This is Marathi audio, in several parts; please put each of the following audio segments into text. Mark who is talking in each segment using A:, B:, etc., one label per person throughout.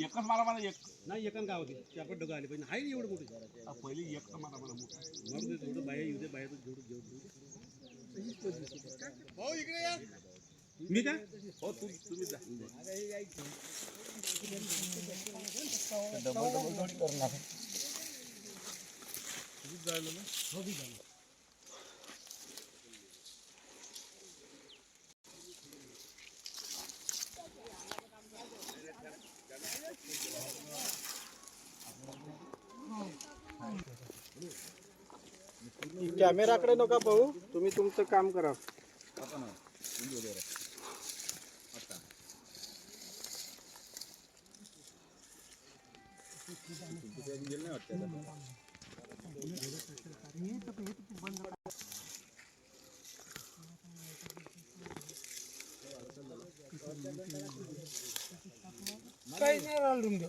A: एकच मारा मला एक.
B: नाही एकान गाव होते त्याकडे डोकं आले पाहिजे. आहे एवढं मोठे.
A: हा, पहिली एक तर मारा मला मोठा.
B: मग ते थोडं बाहेर येऊ दे बाहेर जेवढं जेवढं मी काय
A: हो तू तुम्ही जा.
C: कॅमेराकडे नका पाहू. तुम्ही तुमचं काम करा. काही नाही राहिलं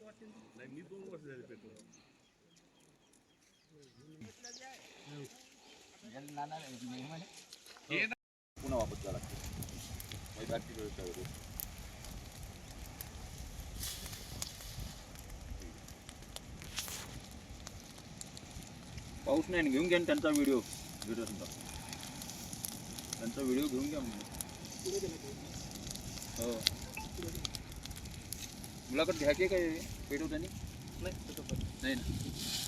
A: नाही मी दोन वर्ष झाले पेट्रोल पुन्हा वापस जावं लागतं. आर्थिक व्यवस्था वगैरे
D: पाऊस नाही घेऊन घ्या ना त्यांचा व्हिडिओ व्हिडिओ सुद्धा. त्यांचा व्हिडिओ घेऊन घ्या म्हणजे हो. मुलाखत घ्या की काय? पेटव त्यांनी? नाही ना.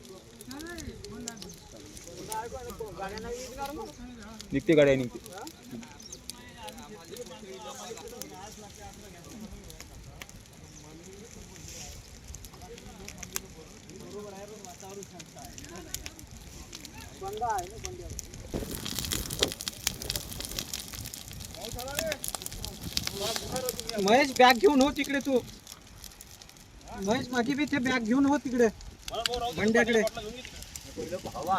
D: निघते गाड्या निघते.
C: महेश बॅग घेऊन हो तिकडे तू. महेश माझी बी ते बॅग घेऊन हो तिकडे. बंड्याकडे
D: हवा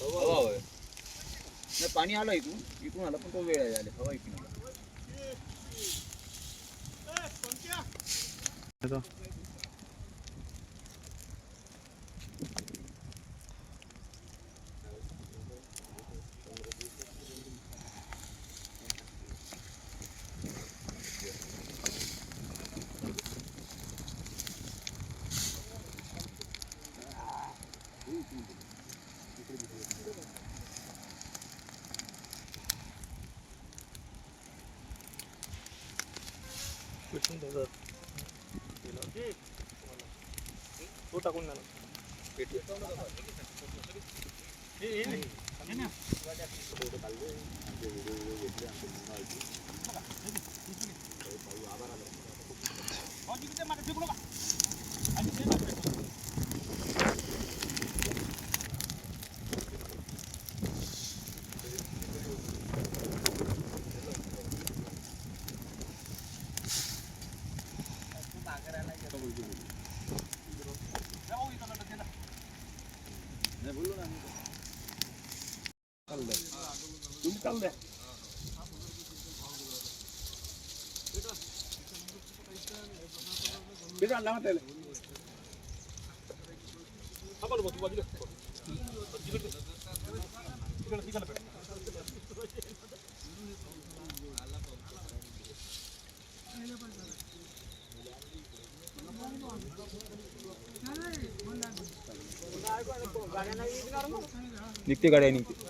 D: होय नाही पाणी आलं इकडून इकडून आलं पण तो वेळ आहे आले हवा इकडून आला
A: तुम्ही चालू द्या किती आणला मग त्याला.
D: निघते गाड्या निघते.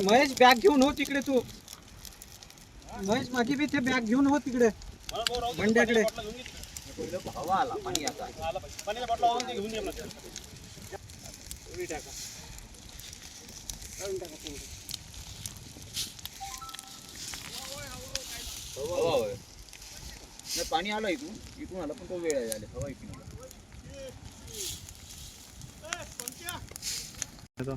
C: महेश बॅग घेऊन हो तिकडे तू महेश मागे बी ते बॅग घेऊन हो तिकडे बंड्याकडे
D: हवा आला पाणी आता हवा होय नाही पाणी आलं इकडून इकडून आलं पण तो वेळ आहे आले हवा इकडून आला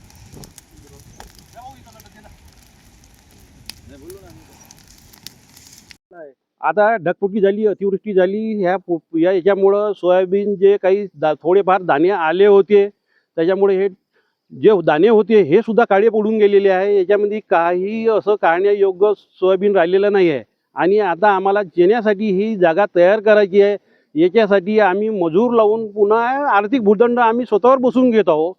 B: आता ढगफुटी झाली अतिवृष्टी झाली ह्या या याच्यामुळं सोयाबीन जे काही दा थोडेफार दाणे आले होते त्याच्यामुळे हे जे दाणे होते हे सुद्धा काळे पडून गेलेले आहे. याच्यामध्ये काही असं काढण्यायोग्य सोयाबीन राहिलेलं नाही आहे आणि आता आम्हाला जेण्यासाठी ही जागा तयार करायची आहे. याच्यासाठी आम्ही मजूर लावून पुन्हा आर्थिक भूदंड आम्ही स्वतःवर बसून घेत आहोत.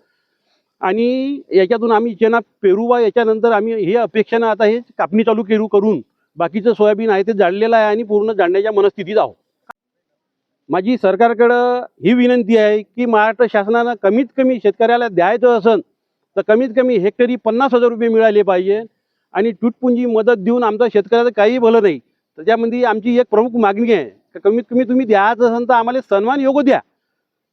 B: आणि याच्यातून आम्ही चेना पेरूवा याच्यानंतर आम्ही हे अपेक्षानं आता हे कापणी चालू केरू करून बाकीचं सोयाबीन आहे ते जाळलेलं आहे आणि पूर्ण जाळण्याच्या मनस्थितीत आहोत. माझी सरकारकडं ही विनंती आहे की महाराष्ट्र शासनानं कमीत कमी शेतकऱ्याला द्यायचं असेल तर कमीत कमी हेक्टरी पन्नास हजार रुपये मिळाले पाहिजे आणि तुटपुंजी मदत देऊन आमचा शेतकऱ्याचं काही भलं नाही. त्याच्यामध्ये आमची एक प्रमुख मागणी आहे का कमीत कमी तुम्ही द्यायचं असेल तर आम्हाला सन्मान योग्य द्या.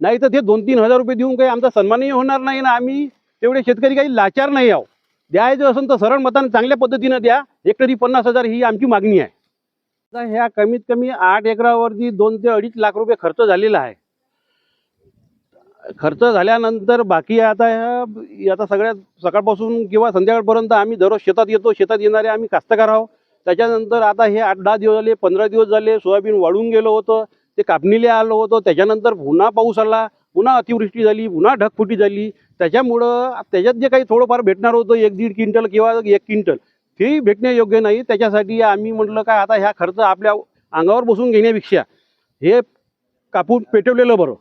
B: नाही तर ते दोन तीन हजार रुपये देऊन काही आमचा सन्मानही होणार नाही ना आम्ही तेवढे शेतकरी काही लाचार नाही आहो. द्यायचं असेल तर सरळ मतानं चांगल्या पद्धतीनं द्या. हेक्टरी पन्नास हजार ही आमची मागणी आहे. आता ह्या कमीत कमी आठ एकरावरती दोन ते अडीच लाख रुपये खर्च झालेला आहे. खर्च झाल्यानंतर बाकी आता ह्या आता सगळ्या सकाळपासून किंवा संध्याकाळपर्यंत आम्ही दररोज शेतात येतो. शेतात येणारे आम्ही कास्तकार आहोत. त्याच्यानंतर आता हे आठ दहा दिवस झाले पंधरा दिवस झाले सोयाबीन वाढून गेलो होतं. ते कापणीला आलं होतं. त्याच्यानंतर पुन्हा पाऊस आला. पुन्हा अतिवृष्टी झाली पुन्हा ढगफुटी झाली. त्याच्यामुळं त्याच्यात जे काही थोडंफार भेटणार होतं एक दीड क्विंटल किंवा एक क्विंटल तेही भेटणे योग्य नाही. त्याच्यासाठी आम्ही म्हटलं काय आता ह्या खर्च आपल्या अंगावर बसून घेण्यापेक्षा हे कापून पेटवलेलं बरं.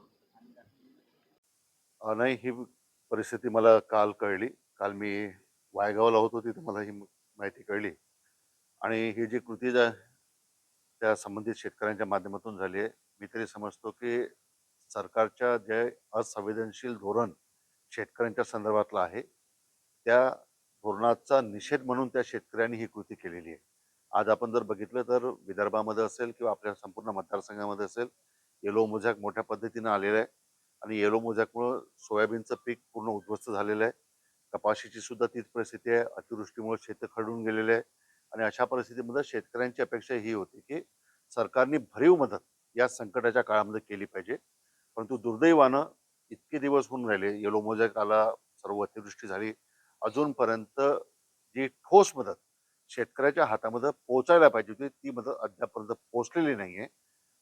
E: नाही ही परिस्थिती मला काल कळली. काल मी वायगावला होतो तिथे मला ही माहिती कळली. आणि ही जी कृती जा त्या संबंधित शेतकऱ्यांच्या माध्यमातून झाली आहे मी तरी समजतो की सरकारच्या जे असंवेदनशील धोरण शेतकऱ्यांच्या संदर्भातलं आहे त्या धोरणाचा निषेध म्हणून त्या शेतकऱ्यांनी ही कृती केलेली आहे. आज आपण जर बघितलं तर विदर्भामध्ये असेल किंवा आपल्या संपूर्ण मतदारसंघामध्ये असेल येलो मोझॅक मोठ्या पद्धतीनं आलेलं आहे आणि येलो मोझॅकमुळं सोयाबीनचं पीक पूर्ण उद्ध्वस्त झालेलं आहे. कपाशीची सुद्धा तीच परिस्थिती आहे. अतिवृष्टीमुळे शेतं खडून गेलेले आहे आणि अशा परिस्थितीमध्ये शेतकऱ्यांची अपेक्षा ही होती की सरकारने भरीव मदत या संकटाच्या काळामध्ये केली पाहिजे. परंतु दुर्दैवानं इतके दिवस होऊन राहिले येलो मोझॅक आला सर्व अतिवृष्टी झाली. अजूनपर्यंत जी ठोस मदत शेतकऱ्याच्या हातामध्ये पोहोचायला पाहिजे होती ती मदत अद्यापर्यंत पोहोचलेली नाही आहे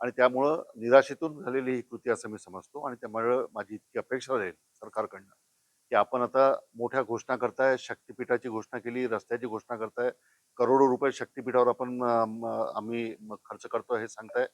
E: आणि त्यामुळं निराशेतून झालेली ही कृती असं मी समजतो आणि त्यामुळं माझी इतकी अपेक्षा राहील सरकारकडनं की आपण आता मोठ्या घोषणा करताय शक्तिपीठाची घोषणा केली रस्त्याची घोषणा करताय करोडो रुपये शक्तिपीठावर आपण आम्ही खर्च करतो हे सांगताय.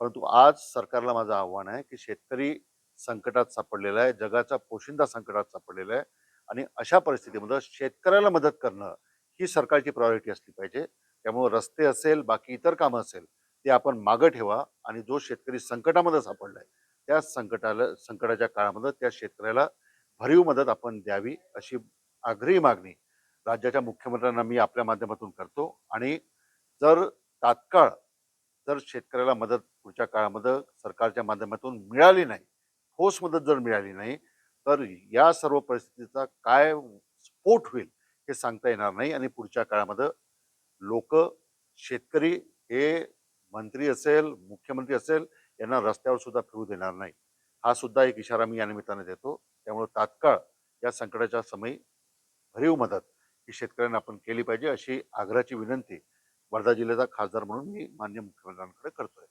E: परंतु आज सरकारला माझं आव्हान आहे की शेतकरी संकटात सापडलेला आहे जगाचा पोशिंदा संकटात सापडलेला आहे आणि अशा परिस्थितीमध्ये शेतकऱ्याला मदत करणं ही सरकारची प्रायोरिटी असली पाहिजे. त्यामुळे रस्ते असेल बाकी इतर कामं असेल ते आपण मागं ठेवा आणि जो शेतकरी संकटामध्ये सापडलाय त्या संकटाला संकटाच्या काळामध्ये त्या शेतकऱ्याला भरीव मदत आपण द्यावी अशी आग्रही मागणी राज्याच्या मुख्यमंत्र्यांना मी आपल्या माध्यमातून करतो. आणि जर तात्काळ जर शेतकऱ्याला मदत पुढच्या काळामध्ये सरकारच्या माध्यमातून मिळाली नाही ठोस मदत जर मिळाली नाही तर या सर्व परिस्थितीचा काय स्फोट होईल हे सांगता येणार नाही आणि पुढच्या काळामध्ये लोक शेतकरी हे मंत्री असेल मुख्यमंत्री असेल यांना रस्त्यावर सुद्धा फिरू देणार नाही. हा सुद्धा एक इशारा मी या निमित्ताने देतो. त्यामुळे तात्काळ या संकटाच्या समयी भरीव मदत ही शेतकऱ्यांना आपण केली पाहिजे अशी आग्रहाची विनंती वर्धा जिल्ह्याचा खासदार म्हणून मी मान्य मुख्यमंत्र्यांकडे करतोय.